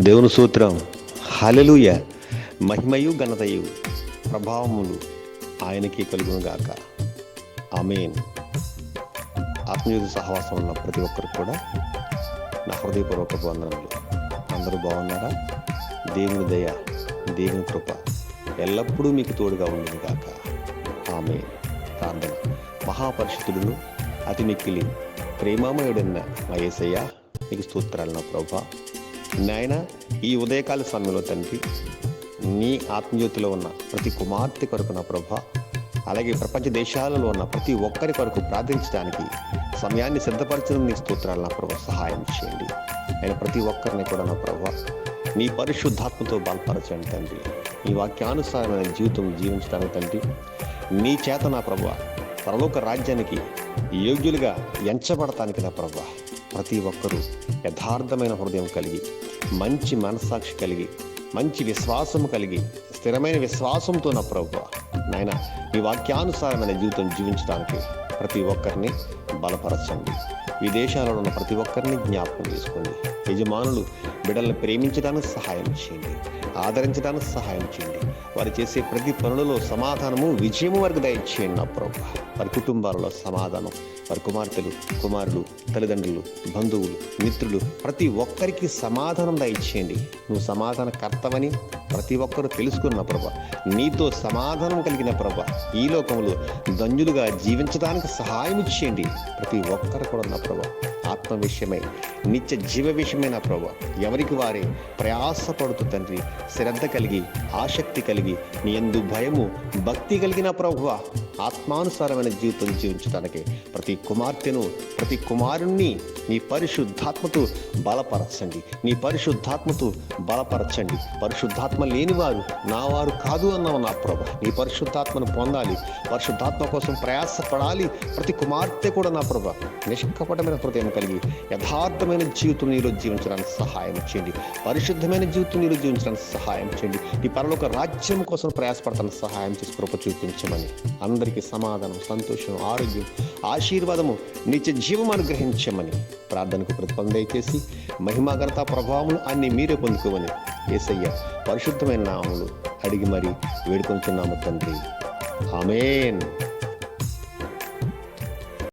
దేవుని సూత్రం హలలుయ మహిమయు ఘనతయు ప్రభావములు ఆయనకి కలుగును గాక ఆమెన్. ఆత్మీయుత సహవాసం ఉన్న ప్రతి ఒక్కరికి కూడా నా హృదయపూర్వక వందనములు. అందరూ బాగున్నారా? దేవుని దయ దేవుని కృప ఎల్లప్పుడూ మీకు తోడుగా ఉండును గాక ఆమె ప్రార్థన. మహాపరిషుతుడును అతి మిక్కిలి ప్రేమామయుడన్న మా యేసయ్య నీకు స్తోత్రాలు నా ప్రభా. నాయన ఈ ఉదయకాల సమయంలో తండ్రి నీ ఆత్మజ్యోతిలో ఉన్న ప్రతి కుమార్తె కొరకు నా ప్రభ అలాగే ప్రపంచ దేశాలలో ఉన్న ప్రతి ఒక్కరి కొరకు ప్రార్థించడానికి సమయాన్ని సిద్ధపరచడం నీ స్తోత్రాలు నా ప్రభు సహాయం చేయండి. నేను ప్రతి ఒక్కరిని కూడా నా ప్రభు నీ పరిశుద్ధాత్మతో బలపరచండి తండ్రి. నీ వాక్యానుసారమైన జీవితం జీవించడానికి తండ్రి నీ చేత నా ప్రభు పరలోక రాజ్యానికి యోగ్యులుగా ఎంచబడటానికి నా ప్రభా ప్రతి ఒక్కరూ యథార్థమైన హృదయం కలిగి మంచి మనస్సాక్షి కలిగి మంచి విశ్వాసం కలిగి స్థిరమైన విశ్వాసంతో నా ప్రభు నాయన ఈ వాక్యానుసారమైన జీవితం జీవించడానికి ప్రతి ఒక్కరిని బలపరచండి. ఈ దేశాలలో ఉన్న ప్రతి ఒక్కరిని జ్ఞాపకం చేసుకోండి. యజమానులు బిడ్డలను ప్రేమించడానికి సహాయం చేయండి. ఆదరించడానికి సహాయం చేయండి. వారు చేసే ప్రతి పనులలో సమాధానము విజయము వరకు దయచేయండి నా ప్రభు వారి కుటుంబాలలో సమాధానం. వారి కుమార్తెలు కుమారులు తల్లిదండ్రులు బంధువులు మిత్రులు ప్రతి ఒక్కరికి సమాధానం దయచేయండి నువ్వు సమాధాన కర్తవని ప్రతి ఒక్కరూ తెలుసుకున్న ప్రభ. నీతో సమాధానం కలిగిన ప్రభ. ఈ లోకంలో ధన్యులుగా జీవించడానికి సహాయం చేయండి ప్రతి ఒక్కరు కూడా నా ప్రభ. ఆత్మ విషయమై నిత్య జీవ విషయమైన ప్రభ. ఎవరికి వారే ప్రయాసపడుతూ తండ్రి శ్రద్ధ కలిగి ఆసక్తి కలిగి నీ ఎందు భయము భక్తి కలిగిన ప్రభువ ఆత్మానుసారమైన జీవితం జీవించడానికి ప్రతి కుమార్తెను ప్రతి కుమారుణ్ణి నీ పరిశుద్ధాత్మతో బలపరచండి. నీ పరిశుద్ధాత్మతో బలపరచండి. పరిశుద్ధాత్మ లేనివారు నా వారు కాదు అన్నావు నా ప్రభ. నీ పరిశుద్ధాత్మను పొందాలి. పరిశుద్ధాత్మ కోసం ప్రయాసపడాలి. ప్రతి కుమార్తె కూడా నా ప్రభ. నిష్కపటమైన హృదయం కలిగి యథార్థమైన జీవితం నీలో జీవించడానికి సహాయం చేయండి. పరిశుద్ధమైన జీవితం నీలో జీవించడానికి సహాయం చేయండి. ఈ పరలోక రాజ్యం కోసం ప్రయాసపడతానికి సహాయం చేసి కృప చూపించమని అందరికీ సమాధానం సంతోషం ఆరోగ్యం ఆశీర్వాదము నిత్య జీవం అనుగ్రహించమని ప్రార్థనకు ప్రతిఫలం దయచేసి మహిమాగరత ప్రభావములు అన్ని మీరే పొందుకోమని ఏసయ్య పరిశుద్ధమైన నామములు అడిగి మరి వేడుకొంచున్నాము తండ్రి. ఆమెన్.